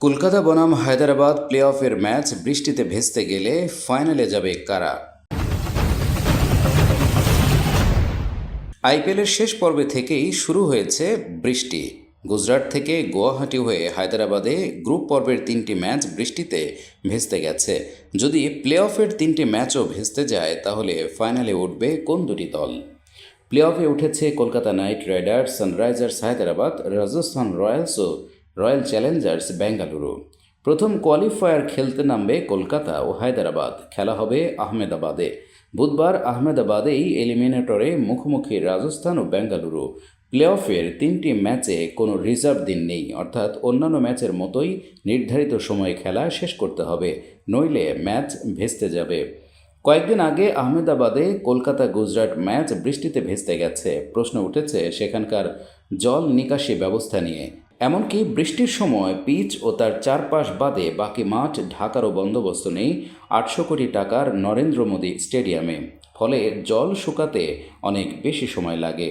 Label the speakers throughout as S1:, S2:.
S1: কলকাতা বনাম হায়দ্রাবাদ প্লে অফের ম্যাচ বৃষ্টিতে ভেস্তে গেলে ফাইনালে যাবে কারা? আইপিএলের শেষ পর্বে থেকেই শুরু হয়েছে বৃষ্টি। গুজরাট থেকে গুয়াহাটি হয়ে হায়দ্রাবাদে গ্রুপ পর্বের তিনটি ম্যাচ বৃষ্টিতে ভেস্তে গেছে। যদি প্লে অফের তিনটি ম্যাচও ভেস্তে যায়, তাহলে ফাইনালে উঠবে কোন দুটি দল? প্লে অফে উঠেছে Kolkata Knight Riders, Sunrisers Hyderabad, Rajasthan Royals ও রয়্যাল চ্যালেঞ্জার্স বেঙ্গালুরু প্রথম কোয়ালিফায়ার খেলতে নামবে কলকাতা ও হায়দ্রাবাদ। খেলা হবে আহমেদাবাদে। বুধবার আহমেদাবাদেই এলিমিনেটরে মুখোমুখি রাজস্থান ও বেঙ্গালুরু প্লে অফের তিনটি ম্যাচে কোনো রিজার্ভ দিন নেই, অর্থাৎ অন্যান্য ম্যাচের মতোই নির্ধারিত সময়ে খেলা শেষ করতে হবে, নইলে ম্যাচ ভেস্তে যাবে। কয়েকদিন আগে আহমেদাবাদে কলকাতা গুজরাট ম্যাচ বৃষ্টিতে ভেস্তে গেছে। প্রশ্ন উঠেছে সেখানকার জল নিকাশি ব্যবস্থা নিয়ে। এমনকি বৃষ্টির সময় পিচ ও তার চারপাশ বাদে বাকি মাঠ ঢাকারও বন্দোবস্ত নেই আটশো কোটি টাকার নরেন্দ্র মোদী স্টেডিয়ামে। ফলে জল শুকাতে অনেক বেশি সময় লাগে।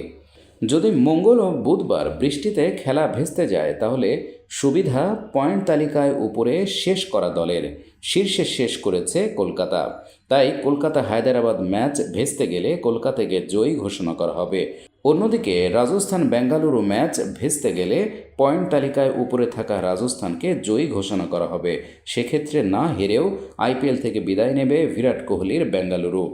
S1: যদি মঙ্গল ও বুধবার বৃষ্টিতে খেলা ভেস্তে যায়, তাহলে সুবিধা পয়েন্ট তালিকায় উপরে শেষ করা দলের শীর্ষে শেষ করেছে কলকাতা। তাই কলকাতা হায়দ্রাবাদ ম্যাচ ভেস্তে গেলে কলকাতাকে জয়ী ঘোষণা করা হবে। অন্যদিকে রাজস্থান বেঙ্গালুরু ম্যাচ ভেস্তে গেলে পয়েন্ট তালিকায় উপরে থাকা রাজস্থানকে জয়ী ঘোষণা করা হবে। সেক্ষেত্রে না হেরেও আইপিএল থেকে বিদায় নেবে বিরাট কোহলির বেঙ্গালুরু।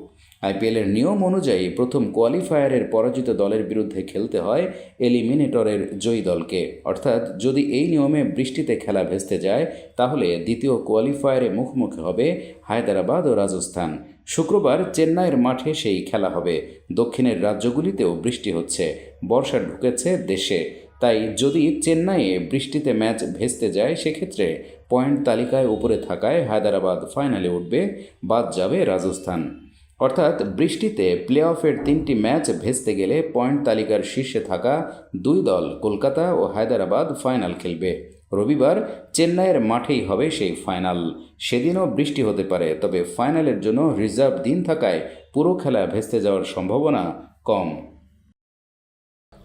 S1: আইপিএলের নিয়ম অনুযায়ী প্রথম কোয়ালিফায়ারের পরাজিত দলের বিরুদ্ধে খেলতে হয় এলিমিনেটরের জয়ী দলকে। অর্থাৎ যদি এই নিয়মে বৃষ্টিতে খেলা ভেস্তে যায়, তাহলে দ্বিতীয় কোয়ালিফায়ারে মুখোমুখি হবে হায়দ্রাবাদ ও রাজস্থান। শুক্রবার চেন্নাইয়ের মাঠে সেই খেলা হবে। দক্ষিণের রাজ্যগুলিতেও বৃষ্টি হচ্ছে, বর্ষা ঢুকেছে দেশে। তাই যদি চেন্নাইয়ে বৃষ্টিতে ম্যাচ ভেস্তে যায়, সেক্ষেত্রে পয়েন্ট তালিকায় উপরে থাকায় হায়দ্রাবাদ ফাইনালে উঠবে, বাদ যাবে রাজস্থান। অর্থাৎ বৃষ্টিতে প্লে অফের তিনটি ম্যাচ ভেস্তে গেলে পয়েন্ট তালিকার শীর্ষে থাকা দুই দল কলকাতা ও হায়দ্রাবাদ ফাইনাল খেলবে। রবিবার চেন্নাইয়ের মাঠেই হবে সেই ফাইনাল। সেদিনও বৃষ্টি হতে পারে, তবে ফাইনালের জন্য রিজার্ভ দিন থাকায় পুরো খেলা ভেস্তে যাওয়ার সম্ভাবনা কম।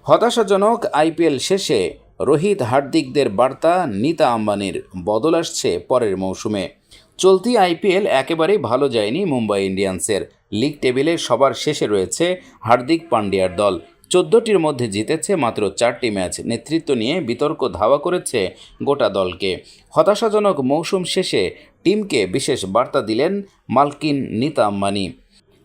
S1: হতাশাজনক আইপিএল শেষে রোহিত হার্দিকদের বার্তা নিতা আম্বানির, বদল আসছে পরের মৌসুমে। চলতি আইপিএল একেবারেই ভালো যায়নি মুম্বাই ইন্ডিয়ান্সের। লিগ টেবিলে সবার শেষে রয়েছে হার্দিক পান্ডিয়ার দল। চোদ্দোটির মধ্যে জিতেছে মাত্র চারটি ম্যাচ। নেতৃত্ব নিয়ে বিতর্ক ধাওয়া করেছে গোটা দলকে। হতাশাজনক মৌসুম শেষে টিমকে বিশেষ বার্তা দিলেন মালকিন নিতা আম্বানি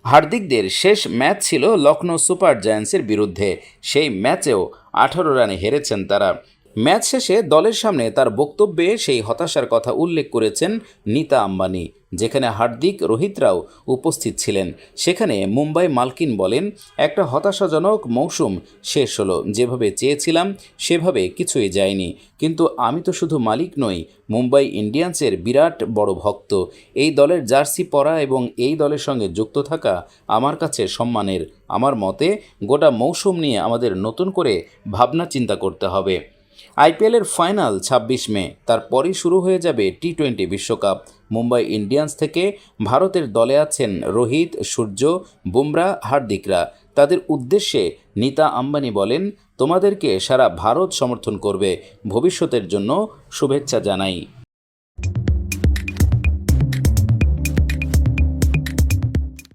S1: হার্দিকদের শেষ ম্যাচ ছিল লখনৌ সুপার জায়ান্টসের বিরুদ্ধে। সেই ম্যাচেও আঠারো রানে হেরেছেন তারা। ম্যাচ শেষে দলের সামনে তার বক্তব্যে সেই হতাশার কথা উল্লেখ করেছেন নিতা আম্বানি, যেখানে হার্দিক রোহিতরাও উপস্থিত ছিলেন। সেখানে মুম্বাই মালকিন বলেন, একটা হতাশাজনক মৌসুম শেষ হলো। যেভাবে চেয়েছিলাম, সেভাবে কিছুই যায়নি। কিন্তু আমি তো শুধু মালিক নই, মুম্বাই ইন্ডিয়ান্সের বিরাট বড় ভক্ত। এই দলের জার্সি পরা এবং এই দলের সঙ্গে যুক্ত থাকা আমার কাছে সম্মানের। আমার মতে, গোটা মৌসুম নিয়ে আমাদের নতুন করে ভাবনা চিন্তা করতে হবে। আইপিএলের ফাইনাল ছাব্বিশ মে, তারপরই শুরু হয়ে যাবে টি টোয়েন্টি বিশ্বকাপ। মুম্বাই ইন্ডিয়ান্স থেকে ভারতের দলে আছেন রোহিত, সূর্য, বুমরা, হার্দিকরা। তাদের উদ্দেশ্যে নিতা আম্বানি বলেন, তোমাদেরকে সারা ভারত সমর্থন করবে। ভবিষ্যতের জন্য শুভেচ্ছা জানাই।